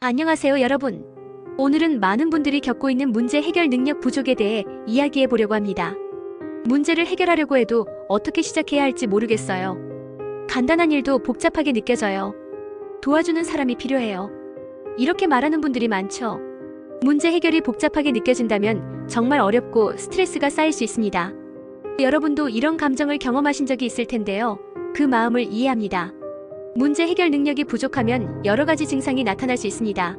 안녕하세요, 여러분. 오늘은 많은 분들이 겪고 있는 문제 해결 능력 부족에 대해 이야기해 보려고 합니다. 문제를 해결하려고 해도 어떻게 시작해야 할지 모르겠어요. 간단한 일도 복잡하게 느껴져요. 도와주는 사람이 필요해요. 이렇게 말하는 분들이 많죠. 문제 해결이 복잡하게 느껴진다면 정말 어렵고 스트레스가 쌓일 수 있습니다. 여러분도 이런 감정을 경험하신 적이 있을 텐데요. 그 마음을 이해합니다. 문제 해결 능력이 부족하면 여러 가지 증상이 나타날 수 있습니다.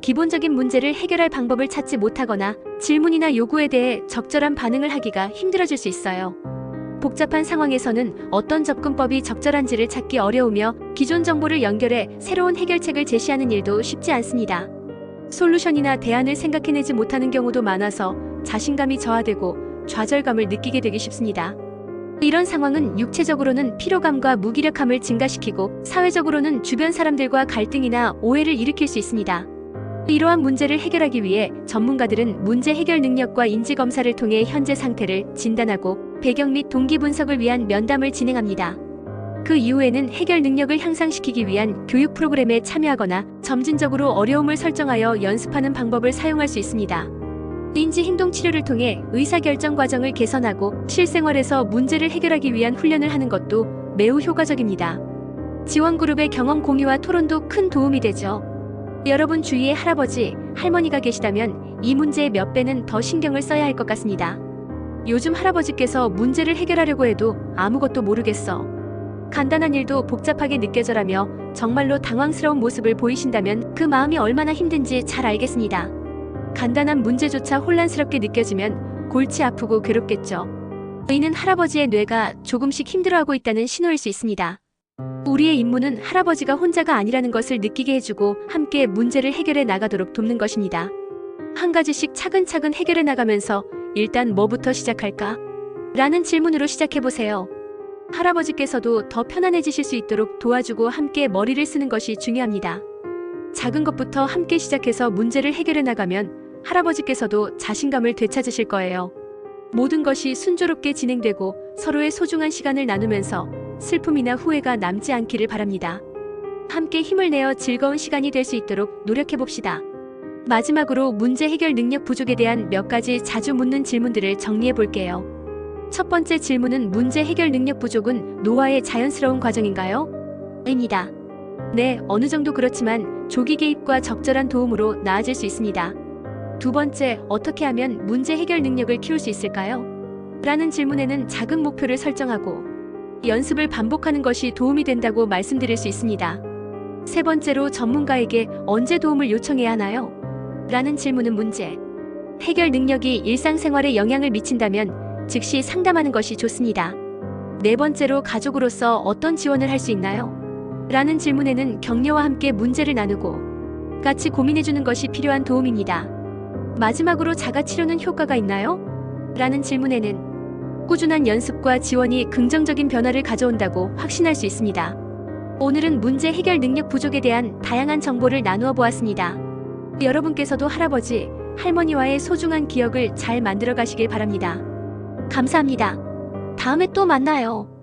기본적인 문제를 해결할 방법을 찾지 못하거나 질문이나 요구에 대해 적절한 반응을 하기가 힘들어질 수 있어요. 복잡한 상황에서는 어떤 접근법이 적절한지를 찾기 어려우며 기존 정보를 연결해 새로운 해결책을 제시하는 일도 쉽지 않습니다. 솔루션이나 대안을 생각해내지 못하는 경우도 많아서 자신감이 저하되고 좌절감을 느끼게 되기 쉽습니다. 이런 상황은 육체적으로는 피로감과 무기력함을 증가시키고 사회적으로는 주변 사람들과 갈등이나 오해를 일으킬 수 있습니다. 이러한 문제를 해결하기 위해 전문가들은 문제 해결 능력과 인지 검사를 통해 현재 상태를 진단하고 배경 및 동기 분석을 위한 면담을 진행합니다. 그 이후에는 해결 능력을 향상시키기 위한 교육 프로그램에 참여하거나 점진적으로 어려움을 설정하여 연습하는 방법을 사용할 수 있습니다. 인지 행동 치료를 통해 의사결정 과정을 개선하고 실생활에서 문제를 해결하기 위한 훈련을 하는 것도 매우 효과적입니다. 지원 그룹의 경험 공유와 토론도 큰 도움이 되죠. 여러분 주위에 할아버지, 할머니가 계시다면 이 문제의 몇 배는 더 신경을 써야 할 것 같습니다. 요즘 할아버지께서 문제를 해결하려고 해도 아무것도 모르겠어. 간단한 일도 복잡하게 느껴져라며 정말로 당황스러운 모습을 보이신다면 그 마음이 얼마나 힘든지 잘 알겠습니다. 간단한 문제조차 혼란스럽게 느껴지면 골치 아프고 괴롭겠죠. 이는 할아버지의 뇌가 조금씩 힘들어하고 있다는 신호일 수 있습니다. 우리의 임무는 할아버지가 혼자가 아니라는 것을 느끼게 해주고 함께 문제를 해결해 나가도록 돕는 것입니다. 한 가지씩 차근차근 해결해 나가면서 일단 뭐부터 시작할까? 라는 질문으로 시작해 보세요. 할아버지께서도 더 편안해지실 수 있도록 도와주고 함께 머리를 쓰는 것이 중요합니다. 작은 것부터 함께 시작해서 문제를 해결해 나가면 할아버지께서도 자신감을 되찾으실 거예요. 모든 것이 순조롭게 진행되고 서로의 소중한 시간을 나누면서 슬픔이나 후회가 남지 않기를 바랍니다. 함께 힘을 내어 즐거운 시간이 될 수 있도록 노력해 봅시다. 마지막으로 문제 해결 능력 부족에 대한 몇 가지 자주 묻는 질문들을 정리해 볼게요. 첫 번째 질문은 문제 해결 능력 부족은 노화의 자연스러운 과정인가요? 입니다. 네, 어느 정도 그렇지만 조기 개입과 적절한 도움으로 나아질 수 있습니다. 두 번째, 어떻게 하면 문제 해결 능력을 키울 수 있을까요? 라는 질문에는 작은 목표를 설정하고 연습을 반복하는 것이 도움이 된다고 말씀드릴 수 있습니다. 세 번째로 전문가에게 언제 도움을 요청해야 하나요? 라는 질문은 문제. 해결 능력이 일상생활에 영향을 미친다면 즉시 상담하는 것이 좋습니다. 네 번째로 가족으로서 어떤 지원을 할 수 있나요? 라는 질문에는 격려와 함께 문제를 나누고 같이 고민해주는 것이 필요한 도움입니다. 마지막으로 자가치료는 효과가 있나요? 라는 질문에는 꾸준한 연습과 지원이 긍정적인 변화를 가져온다고 확신할 수 있습니다. 오늘은 문제 해결 능력 부족에 대한 다양한 정보를 나누어 보았습니다. 여러분께서도 할아버지, 할머니와의 소중한 기억을 잘 만들어 가시길 바랍니다. 감사합니다. 다음에 또 만나요.